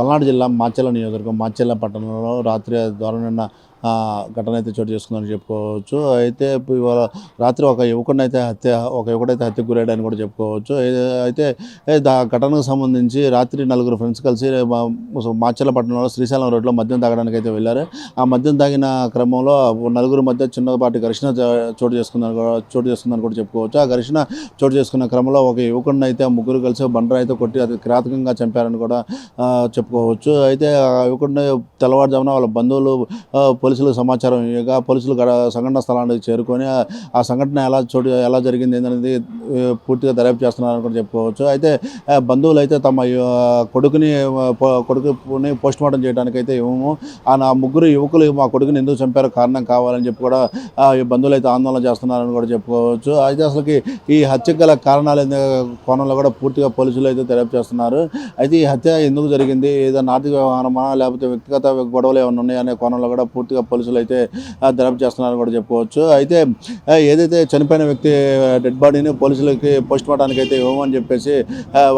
పల్నాడు జిల్లా మాచెల్ల నియోజకవర్గం మాచెల్ల పట్టణంలో రాత్రి ద్వారా ఘటన అయితే చోటు చేసుకుందని చెప్పుకోవచ్చు. అయితే ఇప్పుడు ఇవాళ రాత్రి ఒక యువకుడిని అయితే హత్య ఒక యువకుడైతే హత్యకు గురయ్యాడని కూడా చెప్పుకోవచ్చు. అయితే ఆ దా ఘటనకు సంబంధించి రాత్రి నలుగురు ఫ్రెండ్స్ కలిసి మా- శ్రీశైలం రోడ్లో మద్యం తాగడానికి అయితే వెళ్ళారు. ఆ మద్యం తాగిన క్రమంలో నలుగురు మధ్య చిన్నపాటి ఘర్షణ చోటు చేసుకుందని కూడా చోటు చేసుకుందని కూడా చెప్పుకోవచ్చు. ఆ ఘర్షణ చోటు చేసుకున్న క్రమంలో ఒక యువకుడిని అయితే ముగ్గురు కలిసి బండరా అయితే కొట్టి అది కిరాతకంగా చంపారని కూడా చెప్పుకోవచ్చు. అయితే ఆ యువకుడిని తెల్లవారుజామున వాళ్ళ బంధువులు పోలీసులకు సమాచారం ఇవ్వగా పోలీసులు గడ సంఘటన స్థలానికి చేరుకొని ఆ- సంఘటన ఎలా చోటు ఎలా జరిగింది ఏంటనేది పూర్తిగా దర్యాప్తు చేస్తున్నారని కూడా చెప్పుకోవచ్చు. అయితే బంధువులు అయితే తమ కొడుకుని కొడుకుని పోస్ట్ మార్టం చేయడానికి అయితే ఇవ్వము. ఆ నా ముగ్గురు యువకులు మా కొడుకుని ఎందుకు చంపారో కారణం కావాలని చెప్పి కూడా ఈ బంధువులు అయితే ఆందోళన చేస్తున్నారని కూడా చెప్పుకోవచ్చు. అయితే అసలుకి ఈ హత్యకు గల కారణాలు కోణంలో కూడా పూర్తిగా పోలీసులు అయితే దర్యాప్తు చేస్తున్నారు. అయితే ఈ హత్య ఎందుకు జరిగింది ఏదైనా ఆర్థిక వ్యవహారమా లేకపోతే వ్యక్తిగత గొడవలు ఏమైనా ఉన్నాయనే కోణంలో కూడా పూర్తిగా పోలీసులు అయితే ఆ, చేస్తున్నారని కూడా చెప్పుకోవచ్చు. అయితే ఏదైతే చనిపోయిన వ్యక్తి డెడ్ బాడీని పోలీసులకి పోస్ట్ మార్టానికి అయితే ఇవ్వమని చెప్పేసి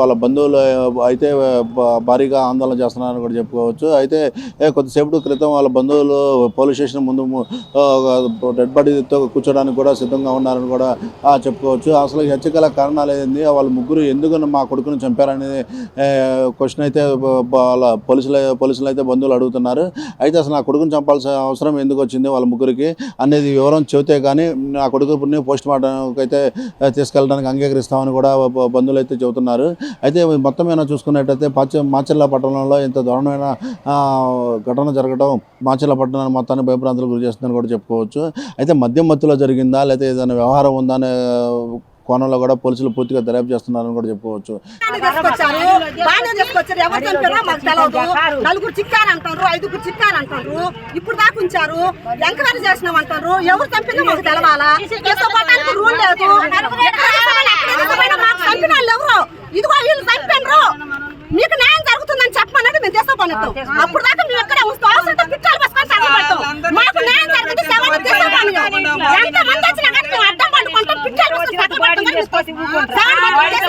వాళ్ళ బంధువులు అయితే భారీగా ఆందోళన చేస్తున్నారని కూడా చెప్పుకోవచ్చు. అయితే కొద్దిసేపటి క్రితం వాళ్ళ బంధువులు పోలీస్ స్టేషన్ ముందు డెడ్ బాడీతో కూర్చోడానికి కూడా సిద్ధంగా ఉన్నారని కూడా చెప్పుకోవచ్చు. అసలు ఈ కారణాలు ఏంది? వాళ్ళ ముగ్గురు ఎందుకు మా కొడుకుని చంపారనేది క్వశ్చన్ అయితే వాళ్ళ పోలీసులు పోలీసులు అయితే బంధువులు అడుగుతున్నారు. అయితే అసలు నా కొడుకుని చంపాల్సిన అవసరం ఎందుకు వచ్చింది వాళ్ళ ముగ్గురికి అనేది వివరం చెబితే కానీ నా కొడుకుని పోస్ట్ మార్టంకి అయితే తీసుకెళ్ళడానికి అంగీకరిస్తామని కూడా బంధువులు అయితే చెబుతున్నారు. అయితే మొత్తం ఏమైనా చూసుకున్నట్టయితే పాచ మాచర్ల పట్టణంలో ఇంత దారుణమైన ఘటన జరగడం మాచర్ల పట్టణాన్ని మొత్తాన్ని భయప్రాంతాలకు గురి చేస్తుందని కూడా చెప్పుకోవచ్చు. అయితే మద్యం మత్తులో జరిగిందా? లేకపోతే ఏదైనా వ్యవహారం ఉందా? అనే కోణంలో కూడా పోలీసులు పూర్తిగా దర్యాప్తు చేస్తున్నారని కూడా చెప్పుకోవచ్చు. బాగానే ఎవరు మాకు నలుగురు చిక్కారు అంటారు ఐదుగురు చిక్కారు అంటారు ఇప్పుడు దాకా ఉంచారు. ఎంక్వైరీ చేసినాం అంటారు. ఎవరు చంపిందో మాకు తెలవాలా? రూల్ లేదు. చంపిన వాళ్ళు ఎవరు? ఇదిగో వీళ్ళు చంపారు మీకు న్యాయం జరుగుతుందని చెప్పమన్నది మేము తీసుకోపోలేదు అప్పుడు దాకా Sama.